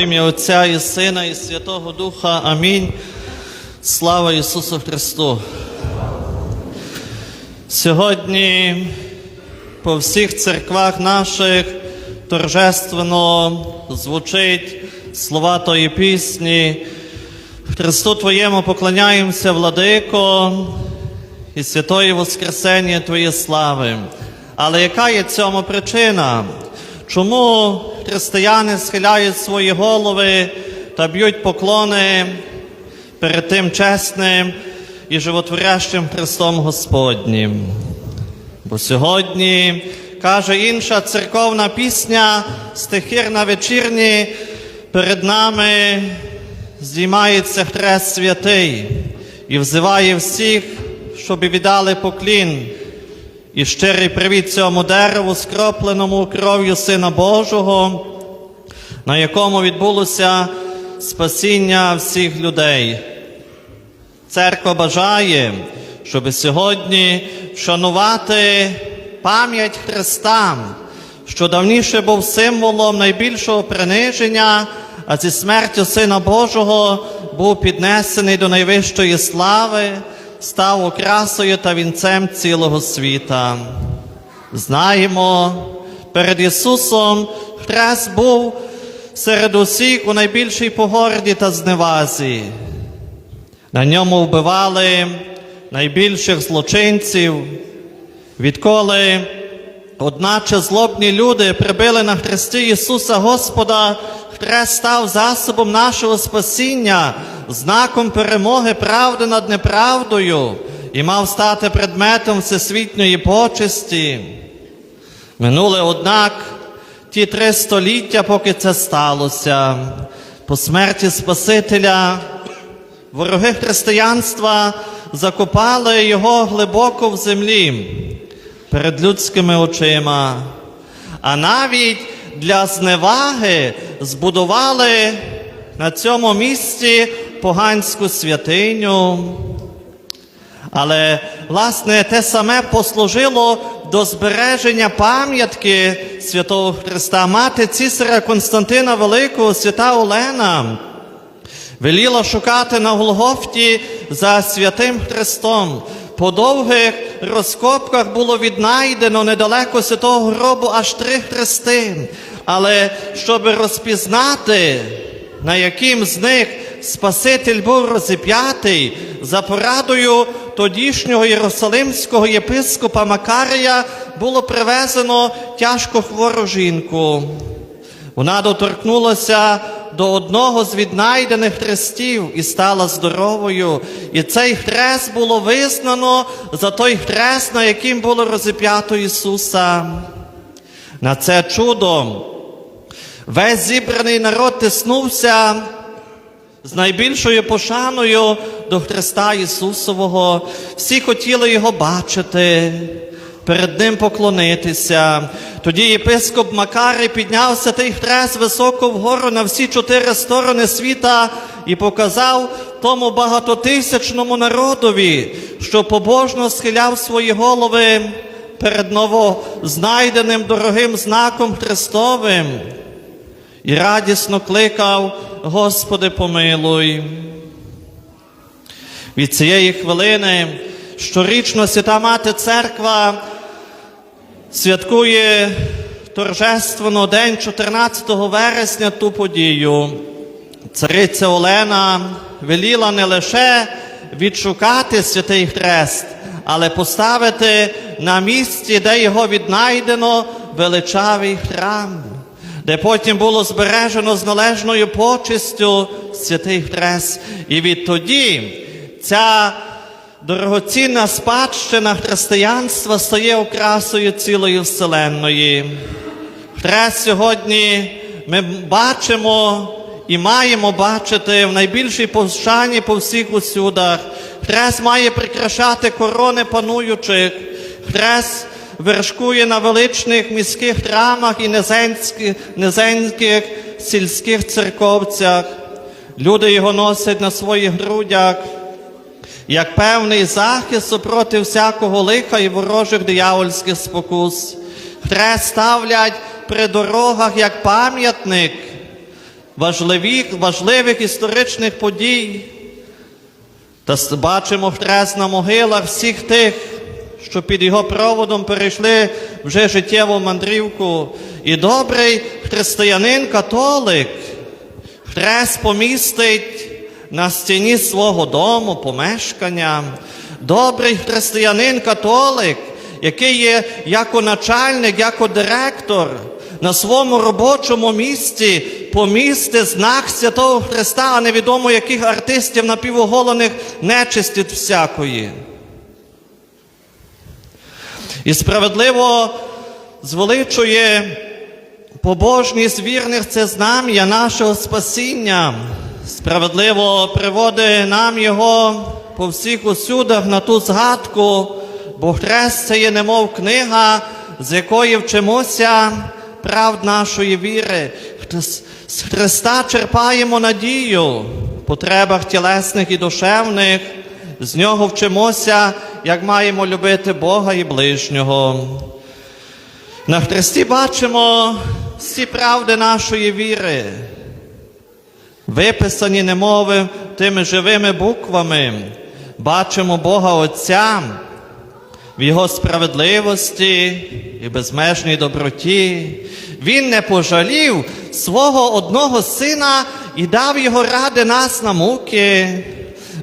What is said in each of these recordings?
Ім'я Отця і Сина, і Святого Духа. Амінь. Слава Ісусу Христу. Сьогодні по всіх церквах наших торжественно звучить слова тої пісні. Христу Твоєму поклоняємося, владико, і святої Воскресення Твоє слави. Але яка є цьому причина? Чому християни схиляють свої голови та б'ють поклони перед тим чесним і животворящим Христом Господнім? Бо сьогодні каже інша церковна пісня, стихирна вечірні, перед нами здіймається хрест святий і взиває всіх, щоб віддали поклін. І щирий привіт цьому дереву, скропленому кров'ю Сина Божого, на якому відбулося спасіння всіх людей. Церква бажає, щоб сьогодні вшанувати пам'ять Христа, що давніше був символом найбільшого приниження, а зі смертю Сина Божого був піднесений до найвищої слави, став окрасою та вінцем цілого світа. Знаємо, перед Ісусом Хрест був серед усіх у найбільшій погорді та зневазі. На ньому вбивали найбільших злочинців, відколи, одначе злобні люди прибили на хресті Ісуса Господа, хрест став засобом нашого спасіння, знаком перемоги правди над неправдою і мав стати предметом всесвітньої почесті. Минули, однак, ті три століття, поки це сталося, по смерті Спасителя. Вороги християнства закопали його глибоко в землі перед людськими очима, а навіть для зневаги збудували на цьому місці поганську святиню. Але, власне, те саме послужило до збереження пам'ятки святого Христа. Мати цісаря Константина Великого, свята Олена, веліла шукати на Голгофті за святим Христом. По довгих розкопках було віднайдено недалеко святого гробу аж три хрести. Але щоб розпізнати, на яким з них Спаситель був розіп'ятий, за порадою тодішнього єрусалимського єпископа Макарія було привезено тяжко хвору жінку. Вона доторкнулася до одного з віднайдених хрестів і стала здоровою. І цей хрест було визнано за той хрест, на яким було розіп'ято Ісуса. На це чудо весь зібраний народ тиснувся з найбільшою пошаною до Христа Ісусового. Всі хотіли Його бачити, перед Ним поклонитися. Тоді єпископ Макарий піднявся той хрест високо вгору на всі чотири сторони світа і показав тому багатотисячному народові, що побожно схиляв свої голови перед новознайденим дорогим знаком Христовим і радісно кликав, Господи, помилуй. Від цієї хвилини щорічно Свята Мати Церква святкує торжественно день 14 вересня ту подію. Цариця Олена веліла не лише відшукати святий хрест, але поставити на місці, де його віднайдено, величавий храм, де потім було збережено з належною почестю святий хрест. І відтоді ця дорогоцінна спадщина християнства стає окрасою цілої вселенної. Хрест сьогодні ми бачимо і маємо бачити в найбільшій пошані по всіх усюдах. Хрест має прикрашати корони пануючих. Хрест вершкує на величних міських храмах і низенських, низеньких сільських церковцях. Люди його носять на своїх грудях як певний захист супроти всякого лиха і ворожих диявольських спокус. Хрест ставлять при дорогах як пам'ятник важливих, важливих історичних подій. Та бачимо хрест на могилах всіх тих, що під його проводом перейшли вже життєву мандрівку. І добрий християнин католик хрест помістить на стіні свого дому, помешкання. Добрий християнин католик, який є як начальник, як директор, на своєму робочому місці помісти знак Святого Христа, а невідомо яких артистів напівоголених нечисті всякої. І справедливо звеличує побожність вірних це знам'я нашого спасіння. Справедливо приводить нам його по всіх усюдах на ту згадку, бо хрест це є немов книга, з якої вчимося правд нашої віри. З Христа черпаємо надію в потребах тілесних і душевних. З нього вчимося, як маємо любити Бога і ближнього. На Христі бачимо всі правди нашої віри, виписані немови тими живими буквами. Бачимо Бога Отця в Його справедливості і безмежній доброті. Він не пожалів свого одного сина і дав його ради нас на муки.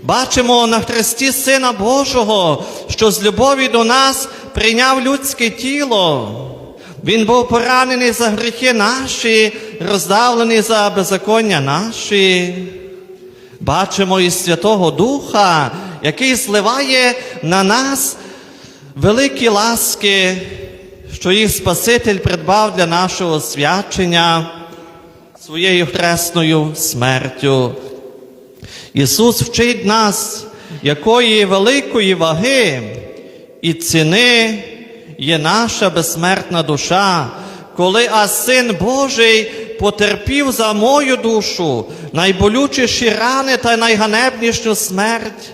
Бачимо на Христі Сина Божого, що з любові до нас прийняв людське тіло. Він був поранений за гріхи наші, роздавлений за беззаконня наші. Бачимо і Святого Духа, який зливає на нас великі ласки, що їх Спаситель придбав для нашого свячення своєю хресною смертю. Ісус вчить нас, якої великої ваги і ціни є наша безсмертна душа, коли а Син Божий потерпів за мою душу найболючіші рани та найганебнішу смерть.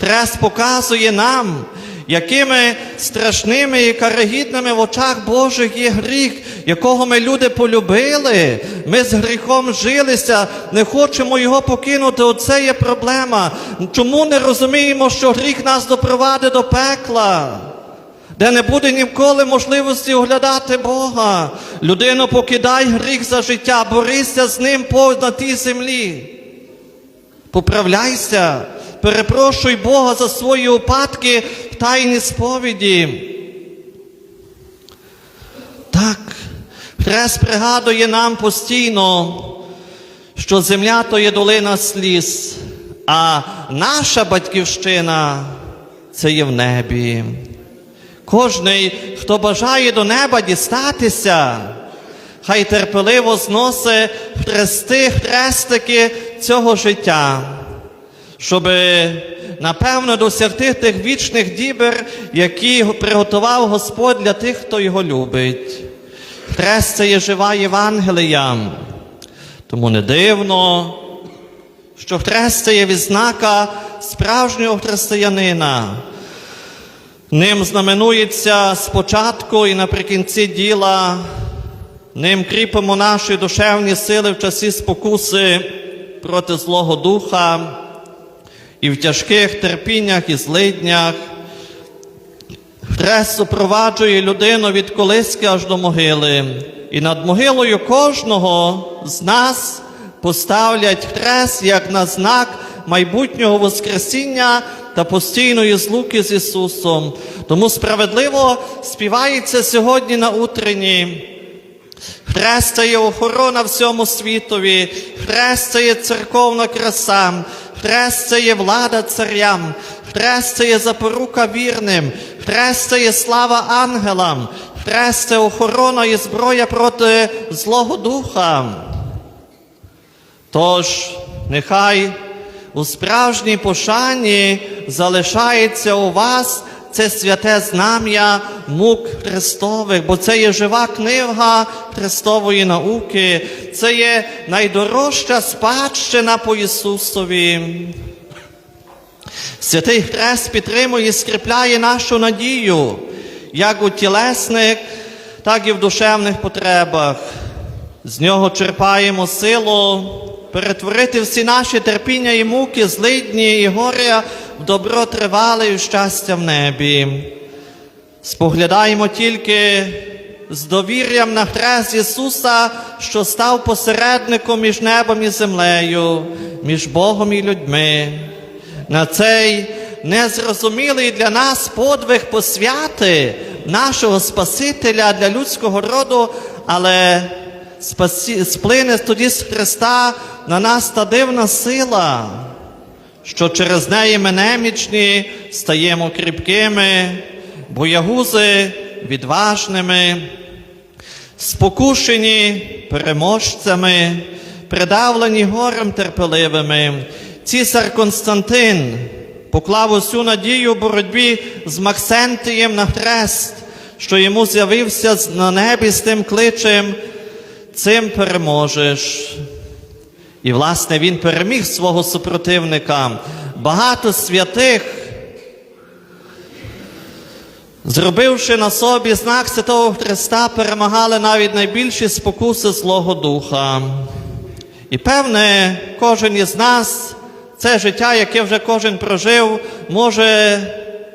Хрест показує нам, якими страшними і карагідними в очах Божих є гріх, якого ми люди полюбили. Ми з гріхом жилися, не хочемо його покинути. Оце є проблема. Чому не розуміємо, що гріх нас допровадить до пекла? Де не буде ніколи можливості оглядати Бога. Людину покидай гріх за життя, борися з ним на тій землі. Поправляйся, перепрошуй Бога за свої упадки в тайні сповіді. Так, хрест пригадує нам постійно, що земля то є долина сліз, а наша батьківщина це є в небі. Кожний, хто бажає до неба дістатися, хай терпеливо зносить хрести, хрестики цього життя, щоб напевно досягти тих вічних дібер, які приготував Господь для тих, хто його любить. Хрест це є жива Євангелія. Тому не дивно, що хрест це є відзнака справжнього християнина. Ним знаменується спочатку і наприкінці діла, ним кріпимо наші душевні сили в часі спокуси проти Злого Духа і в тяжких терпіннях і злиднях. Хрест супроваджує людину від колиски аж до могили. І над могилою кожного з нас поставлять хрест як на знак майбутнього Воскресіння та постійної злуки з Ісусом. Тому справедливо співається сьогодні на утренні. Хрест це є охорона всьому світові, хрест це є церковна краса, це є влада царям, це є запорука вірним, це є слава ангелам, це охорона і зброя проти Злого Духа. Тож, нехай у справжній пошані залишається у вас це святе знам'я мук Христових, бо це є жива книга Христової науки, це є найдорожча спадщина по Ісусові. Святий Хрест підтримує і скріпляє нашу надію, як у тілесних, так і в душевних потребах. З нього черпаємо силу перетворити всі наші терпіння і муки, злидні і горя добро тривале і щастя в небі. Споглядаємо тільки з довір'ям на хрест Ісуса, що став посередником між небом і землею, між Богом і людьми. На цей незрозумілий для нас подвиг посвяти нашого Спасителя для людського роду, але сплине тоді з Христа на нас та дивна сила, що через неї ми немічні стаємо кріпкими, боягузи відважними, спокушені переможцями, придавлені горем терпеливими. Цісар Константин поклав усю надію в боротьбі з Максентієм на хрест, що йому з'явився на небі з тим кличем, цим переможеш. І, власне, він переміг свого супротивника. Багато святих, зробивши на собі знак Святого Христа, перемагали навіть найбільші спокуси Злого Духа. І певне, кожен із нас це життя, яке вже кожен прожив, може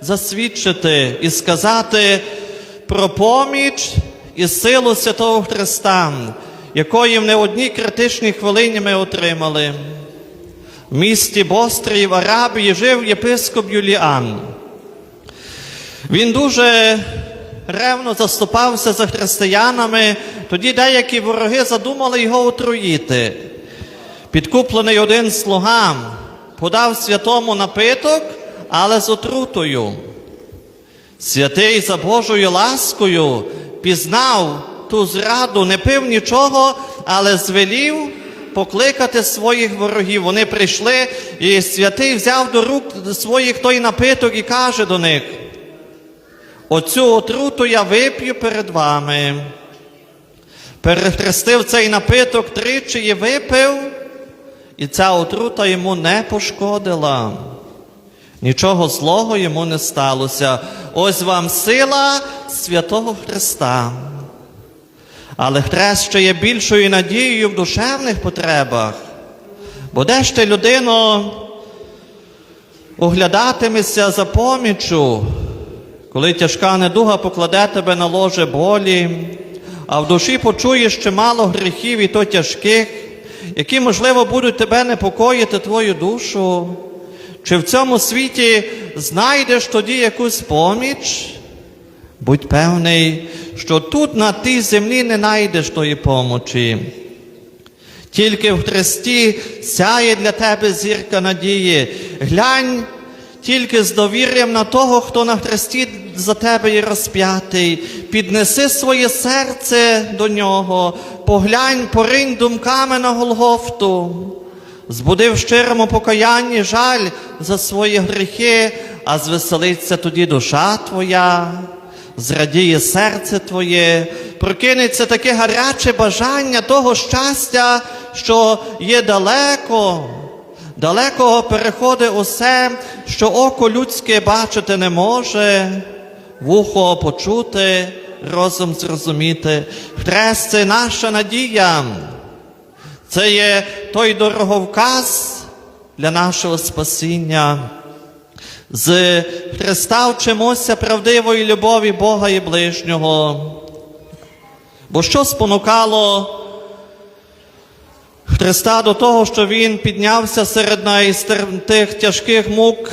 засвідчити і сказати про поміч і силу Святого Христа, якої в не одній критичній хвилині ми отримали. В місті Бострії в Арабії жив єпископ Юліан. Він дуже ревно заступався за християнами. Тоді деякі вороги задумали його отруїти. Підкуплений один слуга подав святому напиток, але з отрутою. Святий за Божою ласкою пізнав ту зраду, не пив нічого, але звелів покликати своїх ворогів. Вони прийшли, і святий взяв до рук своїх той напиток і каже до них: Оцю отруту я вип'ю перед вами. Перехрестив цей напиток тричі і випив, і ця отрута йому не пошкодила. Нічого злого йому не сталося. Ось вам сила святого Христа. Але хрест ще є більшою надією в душевних потребах. Бо де ж ти, людино, оглядатимешся за поміччю, коли тяжка недуга покладе тебе на ложе болі, а в душі почуєш чимало гріхів і то тяжких, які, можливо, будуть тебе непокоїти твою душу. Чи в цьому світі знайдеш тоді якусь поміч? Будь певний, що тут на тій землі не знайдеш тої помочі. Тільки в Христі сяє для тебе зірка надії. Глянь тільки з довір'ям на того, хто на Христі за тебе є розп'ятий. Піднеси своє серце до нього, поглянь, поринь думками на Голгофту. Збуди в щирому покаянні жаль за свої гріхи, а звеселиться тоді душа твоя, зрадіє серце твоє, прокинеться таке гаряче бажання того щастя, що є далеко, далекого переходить усе, що око людське бачити не може, вухо почути, розум зрозуміти. Хрест це наша надія. Це є той дороговказ для нашого спасіння. З Христа вчимося правдивої любові Бога і ближнього. Бо що спонукало Христа до того, що Він піднявся серед тих тяжких мук,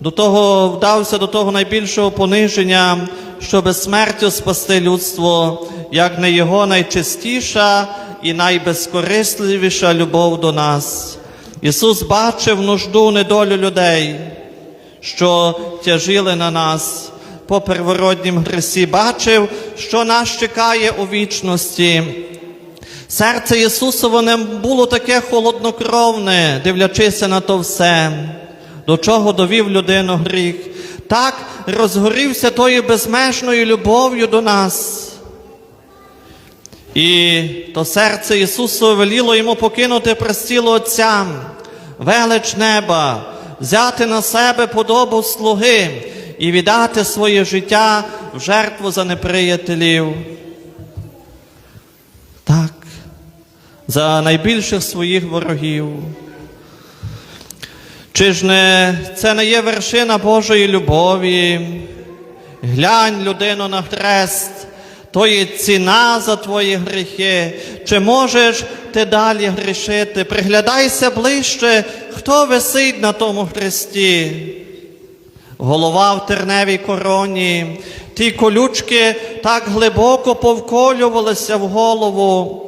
до того вдався до того найбільшого пониження, щоб смертю спасти людство, як не його найчистіша і найбезкорисливіша любов до нас. Ісус бачив нужду недолю людей, що тяжіли на нас по первороднім гресі, бачив, що нас чекає у вічності. Серце Ісусове не було таке холоднокровне, дивлячися на то все, до чого довів людину гріх. Так розгорівся тою безмежною любов'ю до нас. І то серце Ісусове веліло йому покинути престіло Отця, велич неба, взяти на себе подобу слуги і віддати своє життя в жертву за неприятелів. Так, за найбільших своїх ворогів. Чи ж не це не є вершина Божої любові? Глянь, людину, на хрест, то є ціна за твої гріхи. Чи можеш ти далі грішити? Приглядайся ближче, хто висить на тому хресті. Голова в терневій короні, ті колючки так глибоко повколювалися в голову,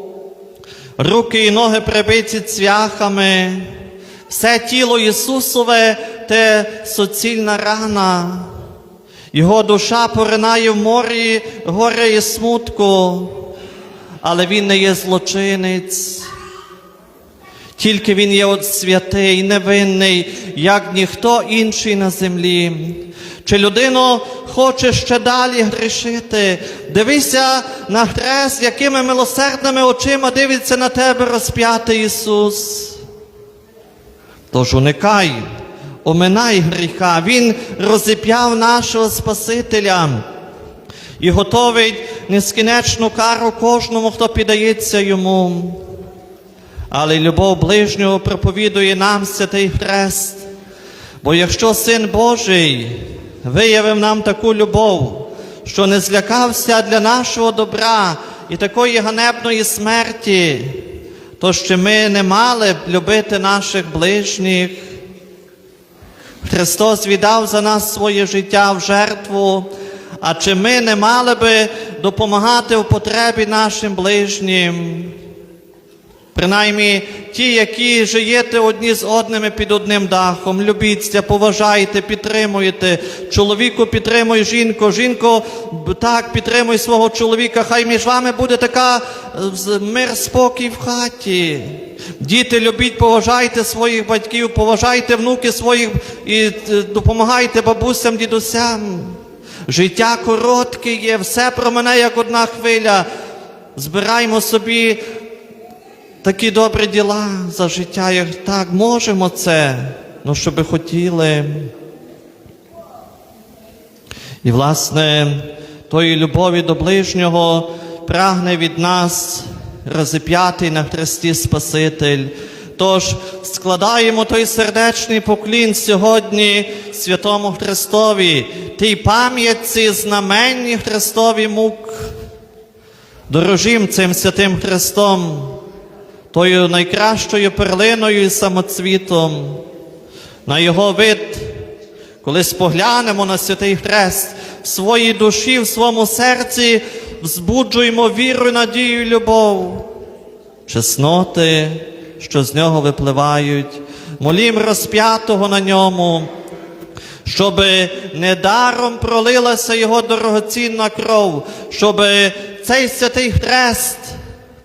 руки і ноги прибиті цвяхами, все тіло Ісусове те суцільна рана. Його душа поринає в морі горя і смутку, але він не є злочинець. Тільки він є от святий, невинний, як ніхто інший на землі. Чи людино хоче ще далі грішити? Дивися на хрест, якими милосердними очима дивиться на тебе розп'ятий Ісус. Тож уникай, оминай гріха. Він розіп'яв нашого Спасителя і готовить нескінченну кару кожному, хто піддається йому. Але любов ближнього проповідує нам святий хрест. Бо якщо Син Божий виявив нам таку любов, що не злякався для нашого добра і такої ганебної смерті, то ще ми не мали б любити наших ближніх. Христос віддав за нас своє життя в жертву, а чи ми не мали би допомагати в потребі нашим ближнім? Принаймні ті, які живете одні з одними під одним дахом, любіться, поважайте, підтримуєте. Чоловіку підтримуй жінку, жінку так підтримуй свого чоловіка. Хай між вами буде така е, мир, спокій в хаті. Діти, любіть, поважайте своїх батьків, поважайте внуки своїх і е, допомагайте бабусям, дідусям. Життя коротке є, все про мене як одна хвиля. Збираймо собі такі добрі діла за життя, як так можемо це, ну що би хотіли. І, власне, тої любові до ближнього прагне від нас розіп'ятий на хресті Спаситель. Тож складаємо той сердечний поклін сьогодні святому Христові, тій пам'ятці знаменні Христові мук. Дорожім цим святим Христом, тою найкращою перлиною і самоцвітом, на його вид, коли споглянемо на святий хрест в своїй душі, в своєму серці, взбуджуємо віру, надію, і любов, чесноти, що з нього випливають, молім розп'ятого на ньому, щоб недаром пролилася його дорогоцінна кров, щоб цей святий хрест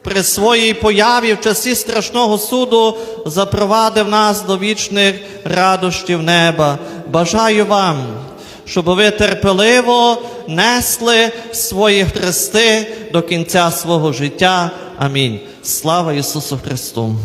при своїй появі в часі страшного суду запровадив нас до вічних радощів неба. Бажаю вам, щоб ви терпеливо несли свої хрести до кінця свого життя. Амінь. Слава Ісусу Христу!